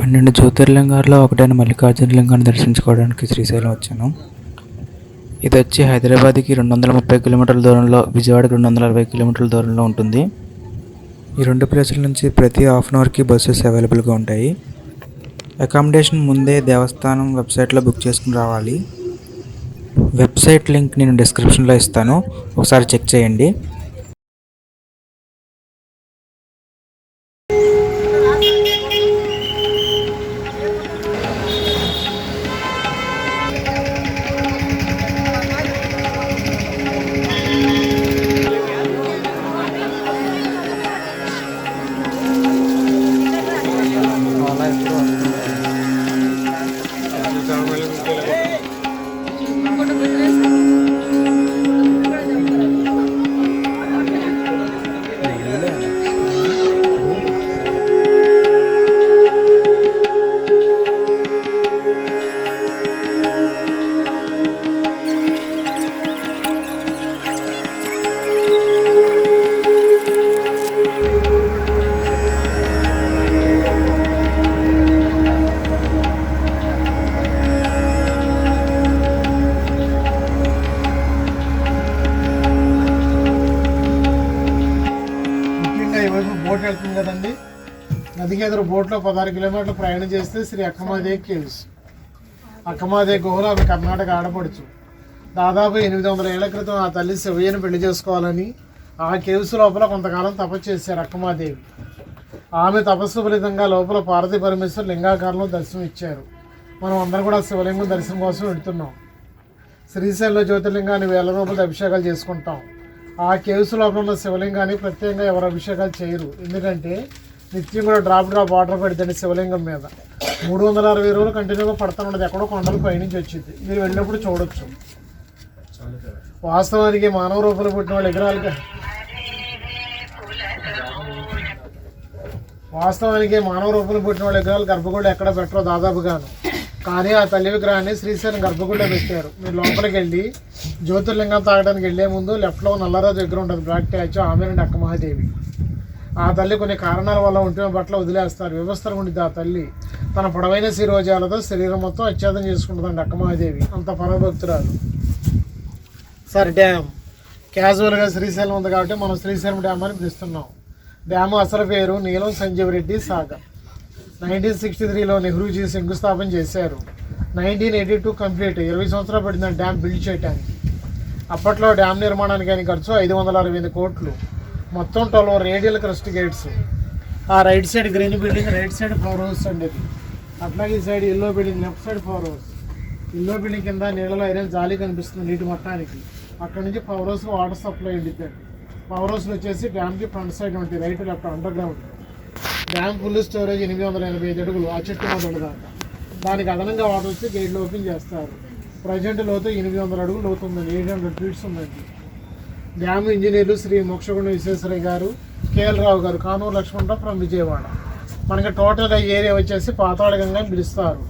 పన్నెండు జ్యోతిర్లింగాల్లో ఒకటైన మల్లికార్జున లింగాన్ని దర్శించుకోవడానికి శ్రీశైలం వచ్చాను. ఇది వచ్చి హైదరాబాద్కి రెండు వందల ముప్పై కిలోమీటర్ల దూరంలో విజయవాడకి రెండు వందల అరవై కిలోమీటర్ల దూరంలో ఉంటుంది. ఈ రెండు ప్లేసుల నుంచి ప్రతి హాఫ్ అన్ అవర్కి బస్సెస్ అవైలబుల్గా ఉంటాయి. అకామిడేషన్ ముందే దేవస్థానం వెబ్సైట్లో బుక్ చేసుకుని రావాలి. వెబ్సైట్ లింక్ నేను డిస్క్రిప్షన్లో ఇస్తాను. ఒకసారి చెక్ చేయండి. నదికి బోట్లో పదహారు కిలోమీటర్లు ప్రయాణం చేస్తే శ్రీ అక్కమాదే కేవ్స్. అక్కమాదే గుహలో ఆమె కర్ణాటక ఆడపడుచు. దాదాపు ఎనిమిది వందల ఏళ్ళ క్రితం ఆ తల్లి శివయ్యను పెళ్ళి చేసుకోవాలని ఆ కేవ్స్ లోపల కొంతకాలం తపస్సు చేశారు అక్కమాదేవి. ఆమె తపస్సు ఫలితంగా లోపల పార్వతీ పరమేశ్వరు లింగాకారంలో దర్శనం ఇచ్చారు. మనం అందరం కూడా శివలింగం దర్శనం కోసం వెళ్తున్నాం. శ్రీశైలంలో జ్యోతిర్లింగాన్ని వేల రూపాయలు అభిషేకాలు చేసుకుంటాం. ఆ కేవ్స్ లోపల ఉన్న శివలింగాన్ని ప్రత్యేకంగా ఎవరు అభిషేకాలు చేయరు. ఎందుకంటే నిత్యం కూడా డ్రాప్ డ్రాప్ వాటర్ పెడుతుంది శివలింగం మీద. మూడు వందల అరవై రోజులు కంటిన్యూగా పడుతూ ఉండదు. ఎక్కడో కొండల పైనుంచి వచ్చింది. మీరు వెళ్ళినప్పుడు చూడొచ్చు. వాస్తవానికి మానవ రూపంలో పుట్టిన వాళ్ళు ఎకరాలకి వాస్తవానికి మానవ రూపంలో పుట్టిన వాళ్ళ విగ్రహాలు గర్భగుడి ఎక్కడ పెట్టరు దాదాపుగాను కానీ ఆ తల్లి విగ్రహాన్ని శ్రీశైలం గర్భగుడిలో పెట్టారు. మీరు లోపలికి వెళ్ళి జ్యోతిర్లింగం తాగడానికి వెళ్ళే ముందు లెఫ్ట్లో నల్లరాజు విగ్రహం ఉంటుంది. బ్లాక్ ట్యాచ్ ఆమె నుండి అక్క మహాదేవి. ఆ తల్లి కొన్ని కారణాల వల్ల ఉంటున్న బట్టలు వదిలేస్తారు. వ్యవస్థలు ఉండిద్ది ఆ తల్లి. తన పొడవైన శిరోజాలతో శరీరం మొత్తం అచ్ఛేదం చేసుకుంటుందండి అక్కమహాదేవి అంత పరభక్తురాలు. Sir dam. క్యాజువల్గా శ్రీశైలం ఉంది కాబట్టి మనం శ్రీశైలం డ్యామ్ అని పిలుస్తున్నాం. డ్యామ్ అసలు పేరు నీలం సంజీవ్ రెడ్డి సాగర్. నైన్టీన్ సిక్స్టీ త్రీలో నెహ్రూజీ శంకుస్థాపన చేశారు. నైన్టీన్ ఎయిటీ టూ కంప్లీట్ ఇరవై సంవత్సరాలు పడింది డ్యామ్ బిల్డ్ చేయడానికి అప్పట్లో డ్యామ్ నిర్మాణానికి అయిన ఖర్చు ఐదు వందల అరవై ఎనిమిది కోట్లు. మొత్తం ట్వెల్వ్ రేడియల్ క్రస్ట్ గేట్స్ ఆ right side green building right side power house అండి అది అట్లాగే ఈ side yellow building left side power house yellow building కింద నీళ్ళలో ఐరన్ జాలి కనిపిస్తుంది నీటి మొత్తానికి అక్కడ నుంచి పవర్ హౌస్ వాటర్ సప్లై ఉండిద్దండి పవర్ హౌస్ వచ్చేసి డ్యామ్కి ఫ్రంట్ సైడ్ ఉంటుంది right left underground dam full storage ఎనిమిది వందల ఎనభై ఐదు అడుగులు ఆ చెట్టు మొదలు దాకా దానికి అదనంగా వాటర్ వచ్చి గేట్లు ఓపెన్ చేస్తారు. ప్రజెంట్ లోతు ఎనిమిది వందల అడుగులు లోతుందండి ఎయిట్ హండ్రెడ్ ఫీట్స్ ఉందండి. డ్యామ్ ఇంజనీర్లు శ్రీ మోక్షగుండ విశ్వేశ్వరయ్య గారు కేఎల్ రావు గారు కానూరు లక్ష్మణరావు ఫ్రమ్ విజయవాడ. మనకి టోటల్ ఏరియా వచ్చేసి పాతాళ గంగా అని పిలుస్తారు.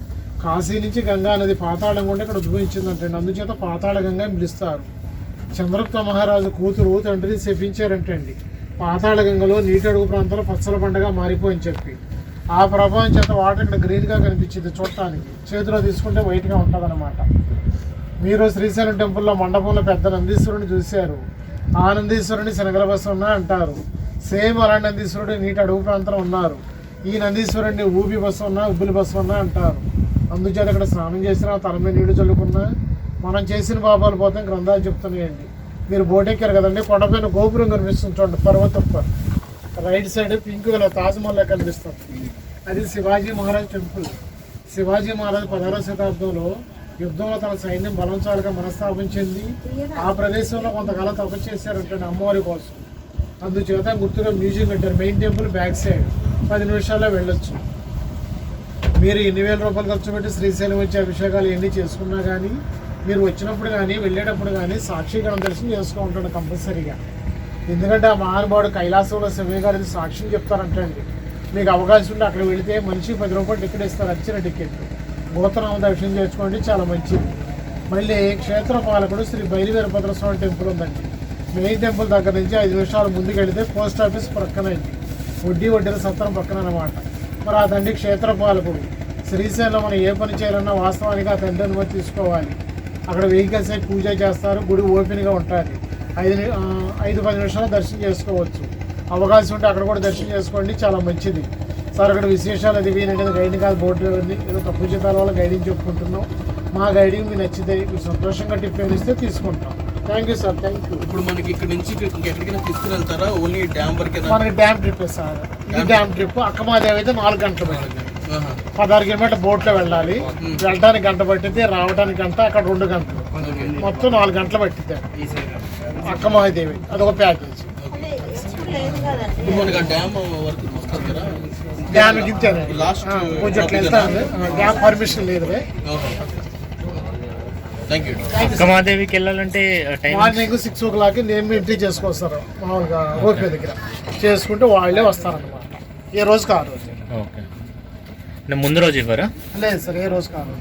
కాశీ నుంచి గంగా నది పాతాళం గుండా ఇక్కడ ఉద్భవించిందంటండి అందుచేత పాతాళ గంగా అని పిలుస్తారు. చంద్రగుప్త మహారాజు కూతురు తండ్రిని శపించారంటండి. పాతాళ గంగలో నీటి అడుగు పచ్చల పండగ మారిపోయని చెప్పి. ఆ ప్రభావం చేత వాటర్ ఇక్కడ గ్రీన్గా కనిపించింది చూడటానికి. చేతిలో తీసుకుంటే వైట్గా ఉంటుంది మీరు శ్రీశైలం టెంపుల్లో మండపంలో పెద్ద నందీశ్వరుని చూశారు. ఆనందీశ్వరుని నందీశ్వరుని శనగల బస్సు ఉన్నా అంటారు. సేమ్ అలా నందీశ్వరుడు నీటి అడుగు ప్రాంతంలో ఉన్నారు. ఈ నందీశ్వరుడిని ఊబి బస్సు ఉన్నా ఉబ్బులి బస్సు ఉన్నా అంటారు. అందుచేత ఇక్కడ స్నానం చేసినా తల మీద నీళ్ళు చల్లుకున్నా మనం చేసిన పాపాలు పోతే గ్రంథాలు చెప్తున్నాయండి. మీరు బోటెక్కారు కదండి కొండపైన గోపురం కనిపిస్తుంది చూడండి పర్వతం right side pink colour Taj Mahal కనిపిస్తుంది. అది శివాజీ మహారాజ్ టెంపుల్. శివాజీ మహారాజ్ పదహారవ శతాబ్దంలో యుద్ధంలో తన సైన్యం బలం మనస్థాపించింది ఆ ప్రదేశంలో కొంతకాలం తపస్సు చేశారంటే అమ్మవారి కోసం. అందుచేత గుర్తుగా మ్యూజియం పెట్టారు. Main temple back side. పది నిమిషాల్లో వెళ్ళొచ్చు. మీరు ఎన్ని వేల రూపాయలు ఖర్చు పెట్టి శ్రీశైలం వచ్చే అభిషేకాలు ఎన్ని చేసుకున్నా కానీ మీరు వచ్చినప్పుడు కానీ వెళ్ళేటప్పుడు కానీ సాక్షిగా దర్శనం చేసుకుంటాడు కంపల్సరీగా. ఎందుకంటే ఆ మహానుభావుడు కైలాసంలో శివయ్య గారికి సాక్ష్యం చెప్తారంటండి. మీకు అవకాశం ఉంటే అక్కడ వెళితే మనిషి పది రూపాయలు టికెట్ ఇస్తారు వచ్చిన టికెట్. గోతనామ దర్శనం చేసుకోండి చాలా మంచిది. మళ్ళీ క్షేత్ర పాలకుడు శ్రీ బయలువీరభద్ర స్వామి టెంపుల్ ఉందండి. మెయిన్ టెంపుల్ దగ్గర నుంచి ఐదు నిమిషాలు ముందుకు వెళితే పోస్ట్ ఆఫీస్ పక్కన వడ్డీ వడ్డీల సత్రం పక్కన అనమాట మరి ఆ తండ్రి క్షేత్రపాలకుడు శ్రీశైలం మనం ఏ పని చేయాలన్నా వాస్తవానికి ఆ తండ్రి అనుమతి తీసుకోవాలి. అక్కడ వెహికల్స్ అయి పూజ చేస్తారు గుడి ఓపెన్గా ఉంటుంది. ఐదు ఐదు పది నిమిషాలు దర్శనం చేసుకోవచ్చు. అవకాశం ఉంటే అక్కడ కూడా దర్శనం చేసుకోండి చాలా మంచిది. సార్ అక్కడ విశేషాలు అది వీనంటే గైడింగ్ కాదు బోర్డు ఉంది ఏదో తప్పు జీతాల వల్ల గైడింగ్ చెప్పుకుంటున్నాం. మా గైడింగ్ మీకు నచ్చితే మీరు సంతోషంగా టిప్ ఇస్తే తీసుకుంటాం. Thank you sir thank you ఇప్పుడు మనకి ఇక్కడ నుంచి ఇంకెక్కడికైనా తీసుకుని ఓన్లీ డ్యామ్ వరకేనా మనకి డ్యామ్ ట్రిప్ సార్ ఇది డ్యామ్ ట్రిప్ అక్కమాదేవి అయితే నాలుగు గంటలు ఆహా. పదహారు కిలోమీటర్ బోట్లో వెళ్ళాలి. వెళ్ళడానికి గంట పట్టింది రావడానికి గంట అక్కడ రెండు గంటలు. మొత్తం నాలుగు గంటలు పట్టింది అక్కమాదేవి అదొక ప్యాకేజ్. మనకి డ్యామ్ వరకు గించాను లాస్ట్ కొంచెం అట్లా వెళ్తాను డ్యామ్ పర్మిషన్ లేదు అక్కమాదేవికి వెళ్ళాలంటే time morning six o'clock నేను ఎంట్రీ చేసుకొస్తారు మామూలుగా రోడ్ల దగ్గర. చేసుకుంటే వాళ్ళే వస్తారన్నమాట. ఏ రోజు కాదు. రోజు ఓకే ముందు రోజు ఇవ్వరా? లేదు సార్ ఏ రోజు కాదు.